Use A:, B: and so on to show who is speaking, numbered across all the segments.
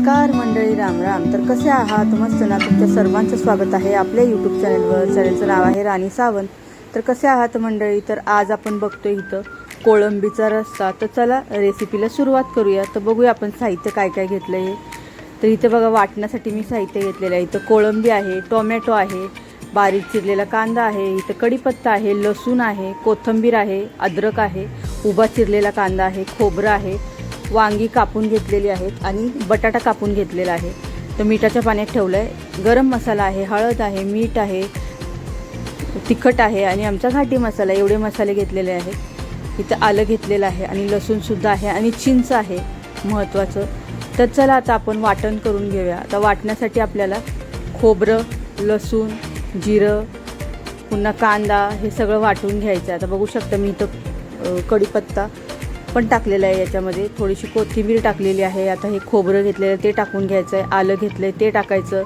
A: नमस्कार मंडळी राम राम. तर कसे आहात? मस्त ना? तुमच्या सर्वांचं स्वागत आहे आपल्या यूट्यूब चॅनलवर चॅनलचं नाव आहे राणी सावंत. तर कसे आहात मंडळी? तर आज आपण बघतोय इथं कोळंबीचा रस्सा. तर चला रेसिपीला सुरुवात करूया. तर बघूया आपण साहित्य काय काय घेतलं आहे तर इथं बघा वाटण्यासाठी मी साहित्य घेतलेलं आहे. इथं कोळंबी आहे टोमॅटो आहे बारीक चिरलेला कांदा आहे इथं कढीपत्ता आहे लसूण आहे कोथिंबीर आहे अद्रक आहे उभा चिरलेला कांदा आहे खोबरं आहे वांगी कापून घेतलेली आहेत आणि बटाटा कापून घेतलेला आहे. तर मिठाच्या पाण्यात ठेवलं आहे गरम मसाला आहे हळद आहे मीठ आहे तिखट आहे आणि आमचा घाटी मसाला एवढे मसाले घेतलेले आहेत. इथं आलं घेतलेलं आहे आणि लसूणसुद्धा आहे आणि चिंच आहे महत्त्वाचं तर चला आता आपण वाटण करून घेऊया. आता वाटण्यासाठी आपल्याला खोबरं लसूण जिरं पुन्हा कांदा हे सगळं वाटून घ्यायचं आहे. आता बघू शकता मी इथं कढीपत्ता पण टाकलेलं आहे याच्यामध्ये. थोडीशी कोथिंबीर टाकलेली आहे. आता हे खोबरं घेतलेलं आहे ते टाकून घ्यायचं आहे. आलं घेतलं आहे ते टाकायचं.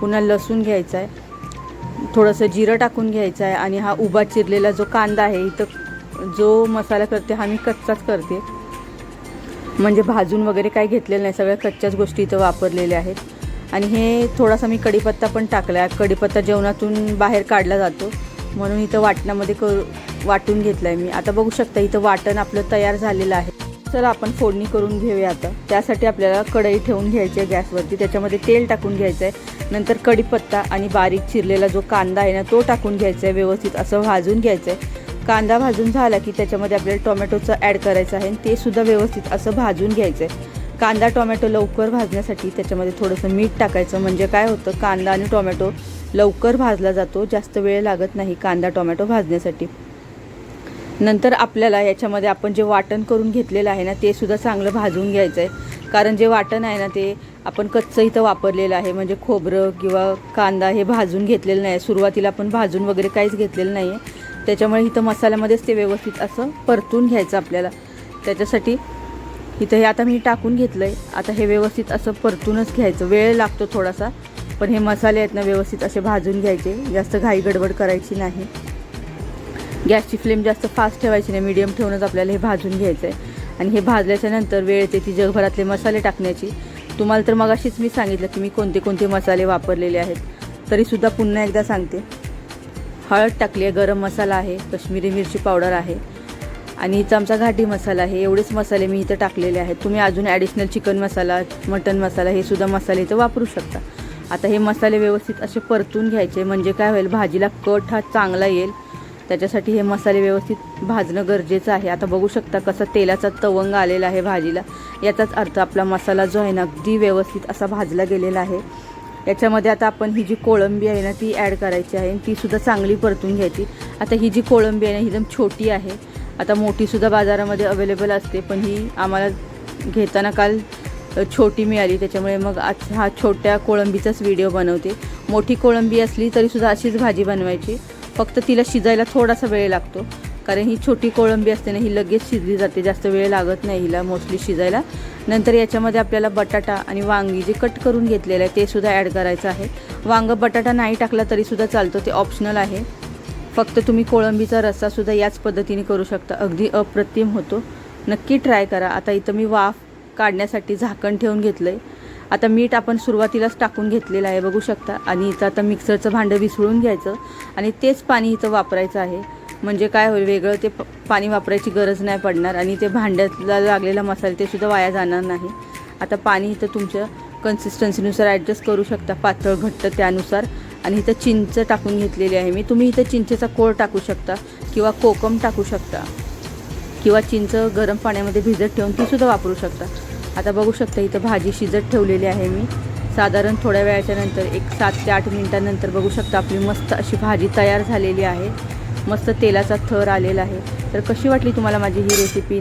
A: पुन्हा लसूण घ्यायचं आहे. थोडंसं जिरं टाकून घ्यायचं आहे आणि हा उभा चिरलेला जो कांदा आहे इथं जो मसाला करते हा मी कच्चाच करते. म्हणजे भाजून वगैरे काही घेतलेलं नाही. सगळ्या कच्च्याच गोष्टी इथं वापरलेल्या आहेत. आणि हे थोडासा मी कढीपत्ता पण टाकला आहे कढीपत्ता जेवणातून बाहेर काढला जातो. म्हणून इथं वाटणामध्ये करू वाटून घेतलं आहे मी. आता बघू शकता इथं वाटण आपलं तयार झालेलं आहे. चला आपण फोडणी करून घेऊया आता. त्यासाठी आपल्याला कढई ठेवून घ्यायची आहे गॅसवरती. त्याच्यामध्ये तेल टाकून घ्यायचं आहे नंतर कढीपत्ता आणि बारीक चिरलेला जो कांदा आहे ना तो टाकून घ्यायचा आहे व्यवस्थित. असं भाजून घ्यायचं आहे कांदा भाजून झाला की त्याच्यामध्ये आपल्याला टोमॅटोचं ॲड करायचं आहे आणि ते सुद्धा व्यवस्थित असं भाजून घ्यायचं आहे कांदा टोमॅटो लवकर भाजण्यासाठी त्याच्यामध्ये थोडंसं मीठ टाकायचं. म्हणजे काय होतं कांदा आणि टोमॅटो लवकर भाजला जातो. जास्त वेळ लागत नाही कांदा टोमॅटो भाजण्यासाठी. नंतर आपल्याला याच्यामध्ये आपण जे वाटण करून घेतलेलं आहे ना ते सुद्धा चांगलं भाजून घ्यायचं आहे. कारण जे वाटण आहे ना ते आपण कच्चं इथं वापरलेलं आहे. म्हणजे खोबरं किंवा कांदा हे भाजून घेतलेलं नाही. सुरुवातीला आपण भाजून वगैरे काहीच घेतलेलं नाही आहे. त्याच्यामुळे इथं मसाल्यामध्येच ते व्यवस्थित असं परतून घ्यायचं आपल्याला. त्याच्यासाठी इथं हे आता मी टाकून घेतलं आहे आता हे व्यवस्थित असं परतूनच घ्यायचं. वेळ लागतो थोडासा. पण हे मसाले आहेत ना व्यवस्थित असे भाजून घ्यायचे. जास्त घाई गडबड करायची नाही. गॅसची फ्लेम जास्त फास्ट ठेवायची नाही मीडियम ठेवूनच आपल्याला हे भाजून घ्यायचं आहे आणि हे भाजल्याच्या नंतर वेळ येते ती जगभरातले मसाले टाकण्याची. तुम्हाला तर मग अशीच मी सांगितलं की मी कोणते कोणते मसाले वापरलेले आहेत. तरीसुद्धा पुन्हा एकदा सांगते. हळद टाकली आहे गरम मसाला आहे कश्मीरी मिरची पावडर आहे. आणि इथं आमचा घाटी मसाला आहे एवढेच मसाले मी इथं टाकलेले आहेत. तुम्ही अजून additional chicken masala mutton masala हे सुद्धा मसाले इथं वापरू शकता. आता हे मसाले व्यवस्थित असे परतून घ्यायचे म्हणजे काय होईल भाजीला कट हा चांगला येईल. त्याच्यासाठी हे मसाले व्यवस्थित भाजणं गरजेचं आहे. आता बघू शकता कसा तेलाचा तवंग आलेला आहे भाजीला. याचाच अर्थ आपला मसाला जो आहे ना अगदी व्यवस्थित असा भाजला गेलेला आहे. याच्यामध्ये आता आपण ही जी कोळंबी आहे ना ती ॲड करायची आहे आणि तीसुद्धा चांगली परतून घ्यायची. आता ही जी कोळंबी आहे ना ही एकदम छोटी आहे. आता मोठीसुद्धा बाजारामध्ये अवेलेबल असते पण ही आम्हाला घेताना काल छोटी मिळाली. त्याच्यामुळे मग आज हा छोट्या कोळंबीचाच व्हिडिओ बनवते. मोठी कोळंबी असली तरीसुद्धा अशीच भाजी बनवायची. फक्त तिला शिजायला थोडासा वेळ लागतो. कारण ही छोटी कोळंबी असते ना ही लगेच शिजली जाते. जास्त वेळ लागत नाही हिला मोस्टली शिजायला. नंतर याच्यामध्ये आपल्याला बटाटा आणि वांगी जे कट करून घेतलेलं आहे ते सुद्धा ॲड करायचं आहे. वांग बटाटा नाही टाकला तरीसुद्धा चालतो ते ऑप्शनल आहे. फक्त तुम्ही कोळंबीचा रस्सासुद्धा याच पद्धतीने करू शकता. अगदी अप्रतिम होतो. नक्की ट्राय करा. आता इथं मी वाफ काढण्यासाठी झाकण ठेवून घेतलं आहे आता मीठ आपण सुरुवातीलाच टाकून घेतलेलं आहे बघू शकता. आणि इथं आता मिक्सरचं भांडं विसळून घ्यायचं आणि तेच पाणी इथं वापरायचं आहे. म्हणजे काय होईल वेगळं ते प- पाणी वापरायची गरज नाही पडणार आणि ते भांड्यातला लागलेला मसाला ते सुद्धा वाया जाणार नाही. आता पाणी इथं तुमच्या कन्सिस्टन्सीनुसार ॲडजस्ट करू शकता. पातळ घट्ट त्यानुसार. आणि इथं चिंच टाकून घेतलेली आहे मी. तुम्ही इथं चिंचेचा कोळ टाकू शकता किंवा कोकम टाकू शकता किंवा चिंच गरम पाण्यामध्ये भिजत ठेवून तीसुद्धा वापरू शकता. आता बघू शकता इथं भाजी शिजत ठेवलेली आहे मी. साधारण थोड्या वेळाच्या नंतर एक सात ते आठ मिनिटानंतर बघू शकता आपली मस्त अशी भाजी तयार झालेली आहे. मस्त तेलाचा थर आलेला आहे. तर कशी वाटली तुम्हाला माझी ही रेसिपी